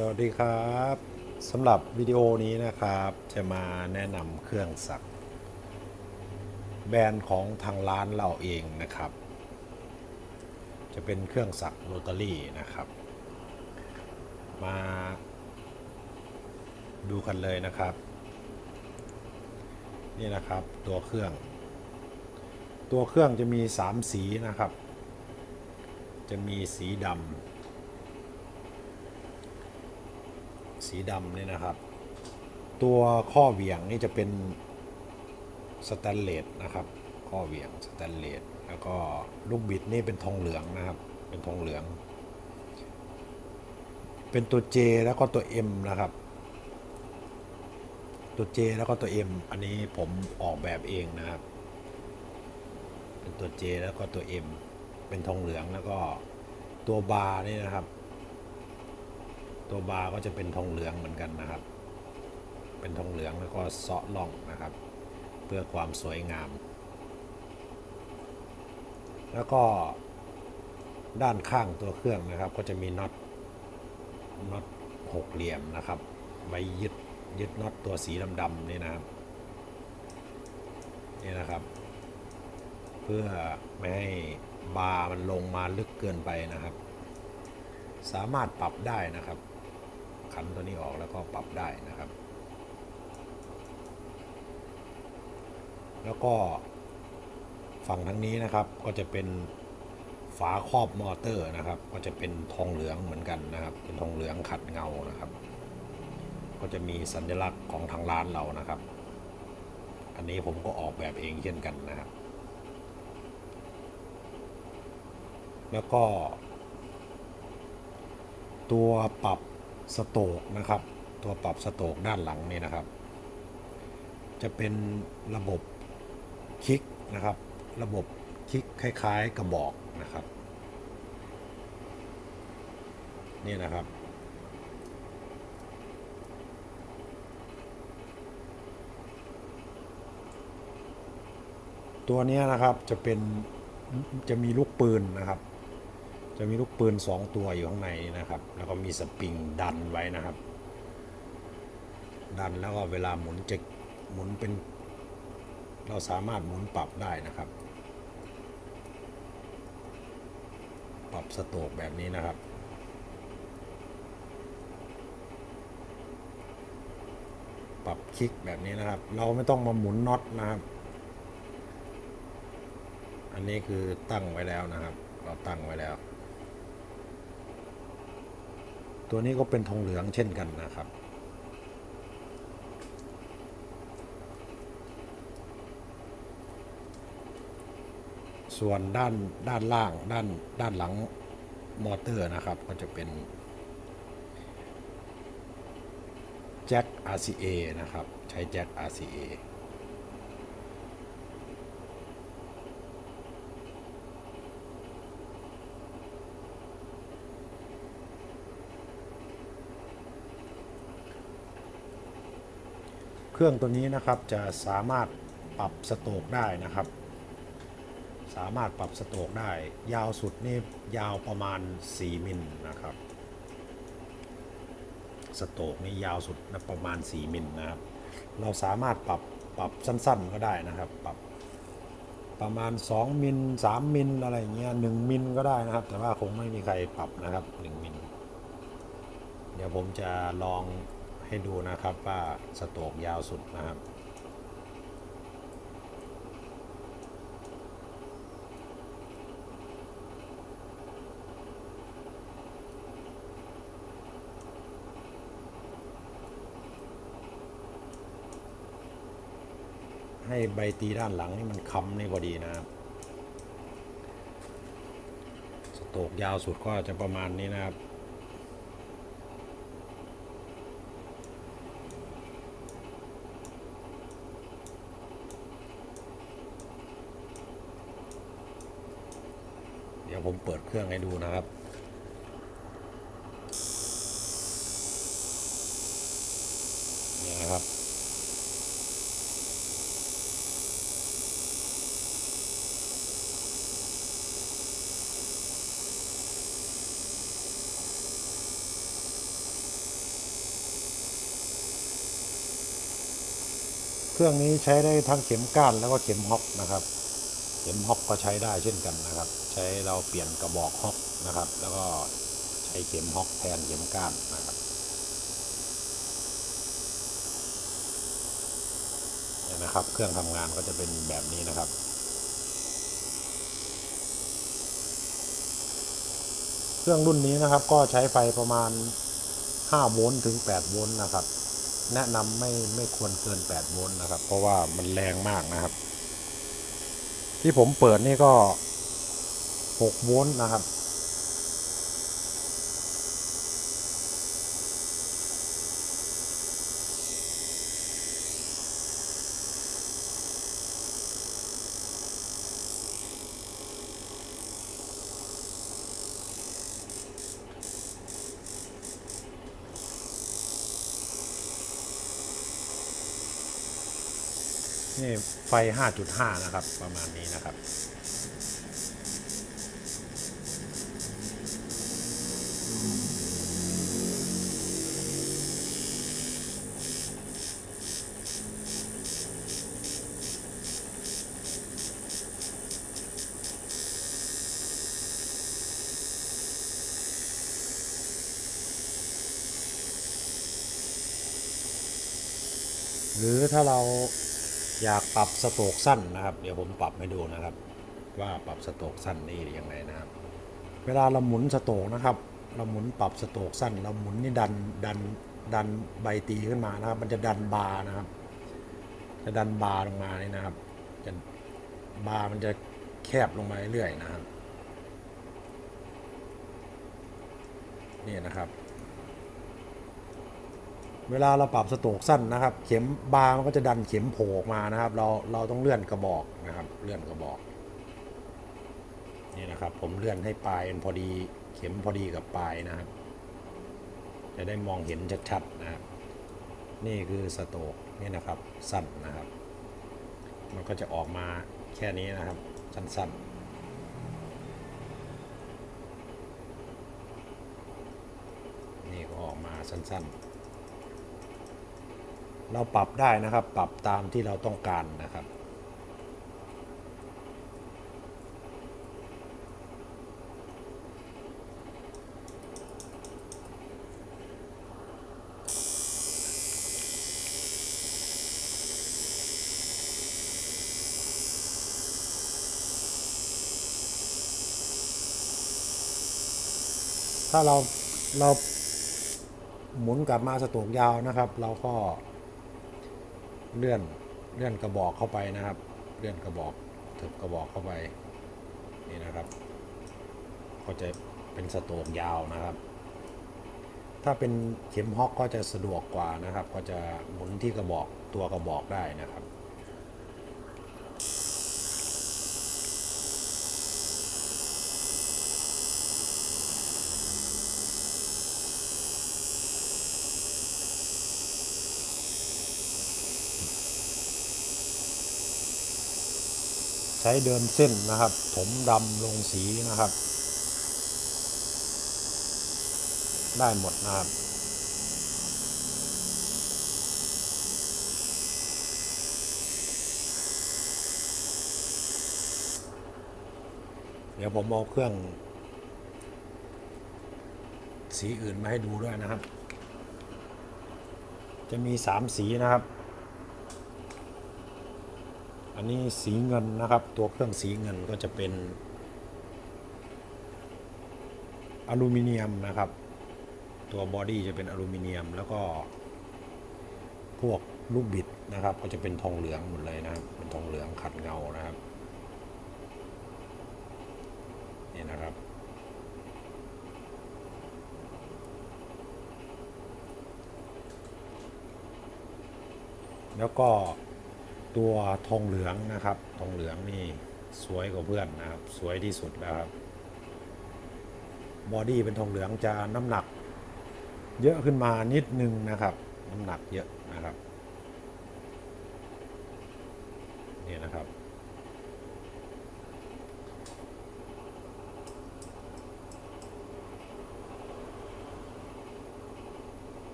สวัสดีครับสำหรับวิดีโอนี้นะครับจะมาแนะนำเครื่องสัก แบรนด์ของทางร้านเราเองนะครับ จะเป็นเครื่องสักโรตารี่นะครับ มาดูกันเลยนะครับ นี่นะครับตัวเครื่อง ตัวเครื่องจะมี 3 สีนะครับ จะมีสีดำ สีดำนี่นะครับ ตัวข้อเหวี่ยงนี่จะเป็นสแตนเลสนะครับ ข้อเหวี่ยงสแตนเลสแล้วก็ลูกบิดนี่เป็นทองเหลืองนะครับ เป็นทองเหลือง เป็นตัว J แล้วก็ตัว M นะครับ ตัว J แล้วก็ตัว M อันนี้ผมออกแบบเองนะครับ เป็นตัว J แล้วก็ตัว M เป็นทองเหลืองแล้วก็ตัวบาร์นี่นะครับ ตัวบาร์ก็จะเป็นทองเหลืองเหมือนกันนะครับ เป็นทองเหลืองแล้วก็เซาะล่องนะครับ เพื่อความสวยงาม แล้วก็ด้านข้างตัวเครื่องนะครับ ก็จะมีน็อตน็อตหกเหลี่ยมนะครับไว้ยึดยึดน็อตตัวสีดำๆนี่นะครับนี่นะครับ เพื่อไม่ให้บาร์มันลงมาลึกเกินไปนะครับ สามารถปรับได้นะครับ ขันตัวนี้ออกแล้วก็ปรับได้นะครับ แล้วก็ฝั่งทั้งนี้นะครับก็จะเป็นฝาครอบมอเตอร์นะครับ ก็จะเป็นทองเหลืองเหมือนกันนะครับ เป็นทองเหลืองขัดเงานะครับ ก็จะมีสัญลักษณ์ของทางร้านเรานะครับ อันนี้ผมก็ออกแบบเองเช่นกันนะครับ แล้วก็ ตัวปรับ สโตกนะครับ ตัวปรับสโตกด้านหลังนี่นะครับ จะเป็นระบบคลิกนะครับ ระบบคลิกคล้าย ๆ กระบอกนะครับ นี่นะครับ ตัวนี้นะครับจะเป็นจะมีลูกปืนนะครับ จะมีลูกปืน 2 ตัวอยู่ข้างในนะครับ แล้วก็มีสปริงดันไว้นะครับ ดันแล้วก็เวลาหมุนจะหมุนเป็น เราสามารถหมุนปรับได้นะครับ ปรับสโตรกแบบนี้นะครับปรับคลิกแบบนี้นะครับ เราไม่ต้องมาหมุนน็อตนะครับ อันนี้คือตั้งไว้แล้วนะครับ เราตั้งไว้แล้ว ตัวนี้ก็เป็นทองเหลืองเช่นกันนะครับ ส่วนด้านด้านล่างด้านด้านหลังมอเตอร์นะครับก็จะเป็นแจ็ค RCA นะครับ ใช้แจ็ค RCA เครื่องตัวนี้นะครับจะสามารถปรับสโตรกได้นะครับ สามารถปรับสโตรกได้ ยาวสุดนี่ยาวประมาณ 4 มิลนะครับ สโตรกนี่ยาวสุดนะประมาณ 4 มิลนะครับ เราสามารถปรับปรับสั้นๆก็ได้นะครับ ปรับประมาณ 2 มิล 3 มิลอะไรเงี้ย1มิลก็ได้นะครับ แต่ว่าคงไม่มีใครปรับนะครับ 1 มิล เดี๋ยวผมจะลอง ให้ดูนะครับว่าสโตกยาวสุดนะครับให้ใบตีด้านหลังนี่มันค้ำนี่พอดีนะครับ สโตกยาวสุดก็จะประมาณนี้นะครับี๋ยวผมเปิดเครื่องให้ดูนะครับนี่นะครับ เครื่องนี้ใช้ได้ทั้งเข็มก้านแล้วก็เข็มฮอกนะครับ ข็มฮอกก็ใช้ได้เช่นกันนะครับ ใช้เราเปลี่ยนกระบอกฮอกนะครับ แล้วก็ใช้เข็มฮอกแทนเข็มก้านนะครับเนี่ยนะครับ เครื่องทำงานก็จะเป็นแบบนี้นะครับเครื่องรุ่นนี้นะครับก็ใช้ไฟประมาณ 5 โวลต์ถึง 8 โวลต์นะครับ แนะนำไม่ไม่ควรเกิน 8 โวลต์นะครับ เพราะว่ามันแรงมากนะครับ ที่ผมเปิดนี่ก็6โวลต์นะครับ นี่ไฟ 5.5 นะครับ ประมาณนี้นะครับ หรือถ้าเรา อยากปรับสโตกสั้นนะครับ เดี๋ยวผมปรับให้ดูนะครับ ว่าปรับสโตกสั้นนี่ยังไงนะครับ เวลาเราหมุนสโตกนะครับ เราหมุนปรับสโตกสั้น เราหมุนนี่ดันดันดันใบตีขึ้นมานะครับ มันจะดันบาร์นะครับ จะดันบาร์ลงมานี่นะครับจะบาร์มันจะแคบลงมาเรื่อยๆนะครับนี่นะครับ เวลาเราปรับสโตกสั้นนะครับ เข็มบาร์มันก็จะดันเข็มโผล่ออกมานะครับ เราเราต้องเลื่อนกระบอกนะครับ เลื่อนกระบอกนี่นะครับ ผมเลื่อนให้ปลายมันพอดีเข็มพอดีกับปลายนะครับ จะได้มองเห็นชัดๆนะครับนี่คือสโตกนี่นะครับสั้นนะครับ มันก็จะออกมาแค่นี้นะครับ สั้นๆนี่ก็ออกมาสั้นๆ เราปรับได้นะครับ ปรับตามที่เราต้องการนะครับ ถ้าเราเราหมุนกลับมาสโตรกยาวนะครับ เราก็ เลื่อนเลื่อนกระบอกเข้าไปนะครับ เลื่อนกระบอกถึบกระบอกเข้าไปนี่นะครับก็จะเป็นสโตรกยาวนะครับ ถ้าเป็นเข็มฮอกก็จะสะดวกกว่านะครับ ก็จะหมุนที่กระบอกตัวกระบอกได้นะครับ ใช้เดินเส้นนะครับถมดำลงสีนะครับ ได้หมดนะครับเดี๋ยวผมเอาเครื่อง สีอื่นมาให้ดูด้วยนะครับ จะมีสามสีนะครับ อันนี้สีเงินนะครับ ตัวเครื่องสีเงินก็จะเป็นอลูมิเนียมนะครับ ตัวบอดี้จะเป็นอลูมิเนียมแล้วก็ พวกลูกบิดนะครับ ก็จะเป็นทองเหลืองหมดเลยนะครับเป็นทองเหลืองขัดเงานะครับนี่นะครับแล้วก็ ตัวทองเหลืองนะครับ ทองเหลืองนี่สวยกว่าเพื่อนนะครับ สวยที่สุดแล้วครับบอดี้เป็นทองเหลืองจะน้ำหนัก เยอะขึ้นมานิดนึงนะครับ น้ำหนักเยอะนะครับนี่นะครับ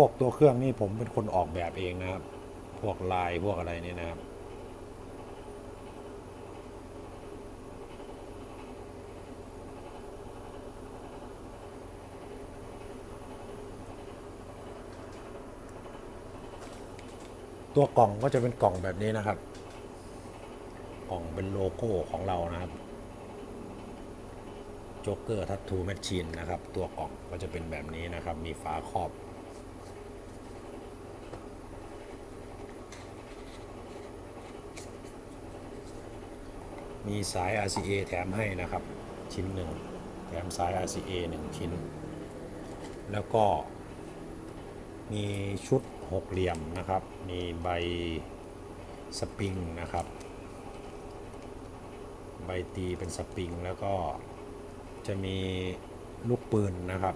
วกตัวเครื่องนี่ผมเป็นคนออกแบบเองนะครับ พวกลายพวกอะไรนี่นะครับตัวกล่องก็จะเป็นกล่องแบบนี้นะครับ กล่องเป็นโลโก้ของเรานะครับโจ๊กเกอร์ทัตทูแมชชีนนะครับ ตัวกล่องก็จะเป็นแบบนี้นะครับ มีฝาครอบ มีสาย RCA แถมให้นะครับ ชิ้นหนึ่งแถมสาย RCA หนึ่งชิ้น แล้วก็มีชุดหกเหลี่ยมนะครับ มีใบสปริงนะครับ ใบตีเป็นสปริงแล้วก็จะมีลูกปืนนะครับ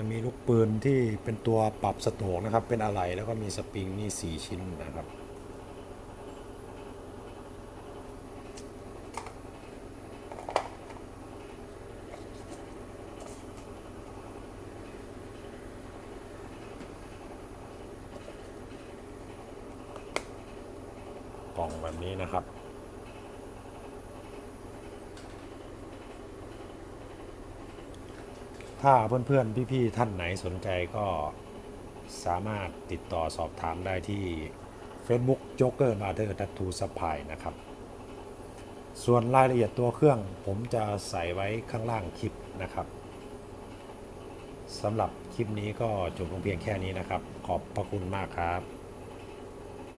จะมีลูกปืนที่เป็นตัวปรับสโตรกนะครับ เป็นอะไรแล้วก็มีสปริงนี่สี่ชิ้นนะครับกล่องแบบนี้นะครับ ถ้าเพื่อนๆ พี่ๆ ท่านไหนสนใจก็สามารถติดต่อสอบถามได้ที่ Facebook Joker m a t h e r Tattoo Supply นะครับ ส่วนรายละเอียดตัวเครื่องผมจะใส่ไว้ข้างล่างคลิปนะครับสำหรับคลิปนี้ก็จบลงเพียงแค่นี้นะครับ ขอบพระคุณมากครับ